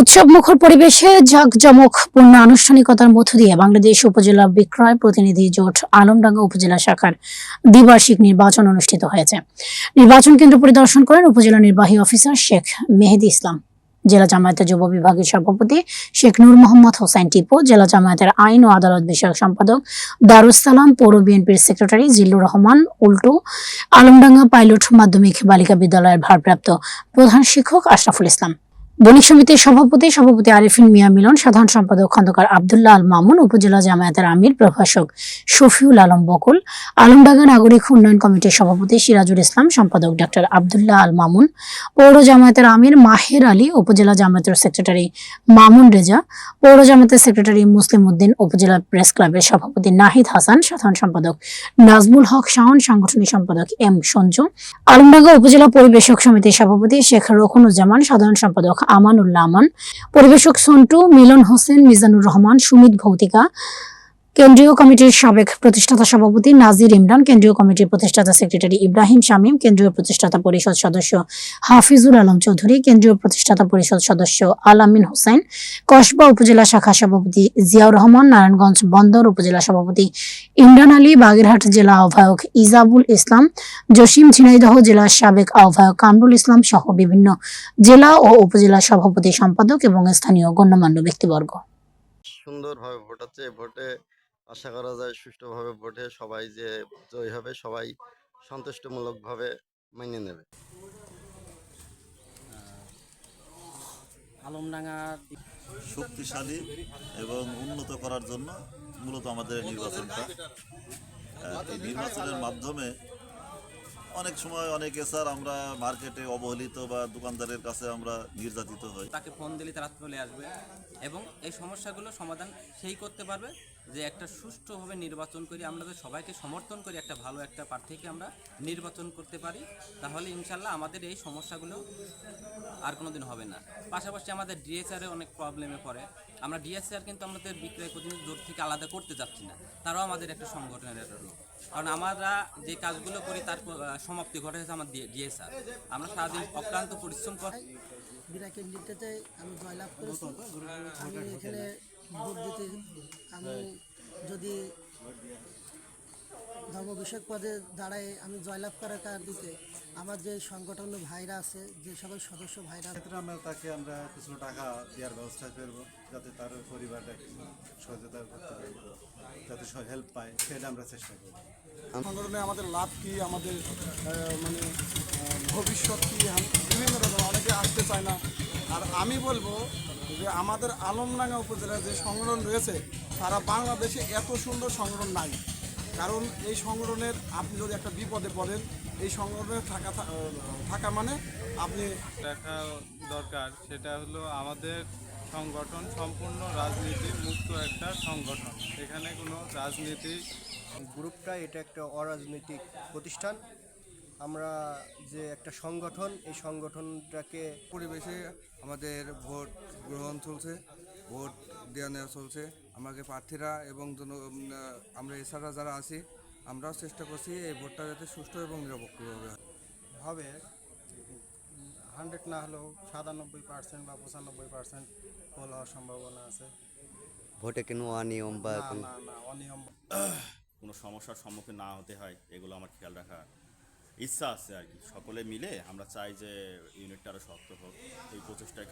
উৎসব মুখর পরিবেশে জাঁকজমকপূর্ণ আনুষ্ঠানিকতার মধ্য দিয়ে বাংলাদেশ উপজেলা বিক্রয় প্রতিনিধি জোট আলমডাঙ্গা উপজেলা শাখার দ্বিবার্ষিক নির্বাচন অনুষ্ঠিত হয়েছে। নির্বাচন কেন্দ্র পরিদর্শন করেন উপজেলা নির্বাহী অফিসার শেখ মেহেদি ইসলাম। জেলা জামায়াতের যুব বিভাগের সভাপতি শেখ নূর মোহাম্মদ হোসাইন টিপু, জেলা জামায়াতের আইন ও আদালত বিষয়ক সম্পাদক দারুসালাম পৌর বিএনপির সেক্রেটারি জিল্লুর রহমান, উল্টু আলমডাঙ্গা পাইলট মাধ্যমিক বালিকা বিদ্যালয়ের ভারপ্রাপ্ত প্রধান শিক্ষক আশরাফুল ইসলাম। বণিক সমিতির সভাপতি সভাপতি আরিফিন মিয়া মিলন, সাধারণ সম্পাদক খন্দকার আবদুল্লাহ আল মামুন, উপজেলা জামায়াতের আমির প্রভাষক শফিউল আলম বকুল, আলমডাঙ্গা নাগরিক উন্নয়ন কমিটির সভাপতি সিরাজুল ইসলাম, সম্পাদক ডক্টর আবদুল্লাহ আল মামুন, পৌর জামায়াতের আমির মাহের আলী, উপজেলা জামায়াতের সেক্রেটারি মামুন রেজা, পৌর জামায়াতের সেক্রেটারি মুসলিম উদ্দিন, উপজেলা প্রেস ক্লাবের সভাপতি নাহিদ হাসান, সাধারণ সম্পাদক নাজমুল হক শাওন, সাংগঠনিক সম্পাদক এম সঞ্জু, আলমডাঙ্গা উপজেলা পরিবেশক সমিতির সভাপতি শেখ রখনুজ্জামান সাধারণ সম্পাদক আমানুল্লাহ আমান। পরিবেশক সন্টু মিলন হোসেন মিজানুর রহমান সুমিত ভৌতিকা। কেন্দ্রীয় কমিটির সাবেক প্রতিষ্ঠাতা সভাপতি নাজির ইমরান, কেন্দ্রীয় কমিটির প্রতিষ্ঠাতা সেক্রেটারি ইব্রাহিম শামীম, কেন্দ্রীয় প্রতিষ্ঠাতা পরিষদ সদস্য হাফিজুল আলম চৌধুরী, কেন্দ্রীয় প্রতিষ্ঠাতা পরিষদ সদস্য আলামিন হোসেন, কসবা উপজেলা শাখা সভাপতি জিয়াউর রহমান, নারায়ণগঞ্জ বন্দর উপজেলা সভাপতি ইমরান আলী, বাগেরহাট জেলা আহ্বায়ক ইজাবুল ইসলাম, জসিম ঝিনাইদহ জেলার সাবেক আহ্বায়ক কামরুল ইসলাম সহ বিভিন্ন জেলা ও উপজেলা সভাপতি সম্পাদক এবং স্থানীয় গণ্যমান্য ব্যক্তিবর্গ। সুন্দরভাবে ভোট এই ভোটে আশা করা যায় সুষ্ঠুভাবে ভোটে সবাই যে জয়ী হবে সবাই সন্তুষ্টমূলকভাবে মেনে নেবে। আলমডাঙ্গা শক্তিশালী এবং উন্নত করার জন্য মূলত আমাদের নির্বাচনটা এই নির্বাচনের মাধ্যমে অনেক সময় অনেকে স্যার আমরা মার্কেটে অবহেলিত বা দোকানদারের কাছে আমরা নির্যাতিত হই। তাকে ফোন দিলে তারা চলে আসবে এবং এই সমস্যাগুলো সমাধান সেই করতে পারবে। যে একটা সুষ্ঠুভাবে নির্বাচন করি, আমরা যদি সবাইকে সমর্থন করি, একটা ভালো একটা প্রার্থীকে আমরা নির্বাচন করতে পারি, তাহলে ইনশাল্লাহ আমাদের এই সমস্যাগুলো আর কোনোদিন হবে না। পাশাপাশি আমাদের ডিএসআরে অনেক প্রবলেমে পড়ে। আমরা ডিএসআর কিন্তু আমাদের বিক্রয় প্রতিনিধি জোট থেকে আলাদা করতে যাচ্ছি না, তারাও আমাদের একটা সংগঠনের একটা কারণ আমরা যে কাজগুলো করি, তার সমাপ্তি ঘটে হয়েছে আমার ডিএসআর আমরা সারাদিন অক্লান্ত পরিশ্রম করি বিনা কেন্দ্রিকটাতে আমি জয়লাভ করেছি। আমি এখানে ভোট দিতে আমি যদি ধর্ম বিষয়ক পদে দাঁড়ায় আমি জয়লাভ করার কার দিতে আমার যে সংগঠন ভাইরা আছে যে সকল সদস্য ভাইরা ক্ষেত্রে আমরা তাকে আমরা কিছু টাকা দেওয়ার ব্যবস্থা করব যাতে তার পরিবারটা একটু সহযোগিতা করতে পারে যাতে হেল্প পায় সেটা আমরা চেষ্টা করব। সংগঠনে আমাদের লাভ কি আমাদের মানে ভবিষ্যৎ কি বিভিন্ন রকম অনেকে আসতে চায় না। আর আমি বলব যে আমাদের আলমডাঙ্গা উপজেলার যে সংগঠন রয়েছে সারা বাংলাদেশে এত সুন্দর সংগঠন নাই। কারণ এই সংগঠনের আপনি যদি একটা বিপদে পড়েন এই সংগঠনে থাকা থাকা মানে আপনি দেখা দরকার সেটা হলো আমাদের সংগঠন সম্পূর্ণ রাজনীতি মুক্ত একটা সংগঠন। এখানে কোনো রাজনীতি গ্রুপটা এটা একটা অরাজনৈতিক প্রতিষ্ঠান। আমরা যে একটা সংগঠন এই সংগঠনটাকে পরিবেশে আমাদের ভোট গ্রহণ চলছে। ভোট দেওয়া নেওয়া চলছে। আমাকে প্রার্থীরা এবং জন- আমরা এছাড়া যারা আছি আমরাও চেষ্টা করছি এই ভোটটা যাতে সুষ্ঠু এবং নিরপেক্ষভাবে হবে হান্ড্রেড না হলেও সাতানব্বই পার্সেন্ট বা পঁচানব্বই পার্সেন্ট ফল হওয়ার সম্ভাবনা আছে। ভোটে কোনো অনিয়ম বা না না না অনিয়ম। কোনো সমস্যার সম্মুখীন না হতে হয় এগুলো আমার খেয়াল রাখার ইচ্ছা আছে আর কি। সকলে মিলে আমরা চাই যে ইউনিটটা আরও শক্ত হোক এই প্রচেষ্টায়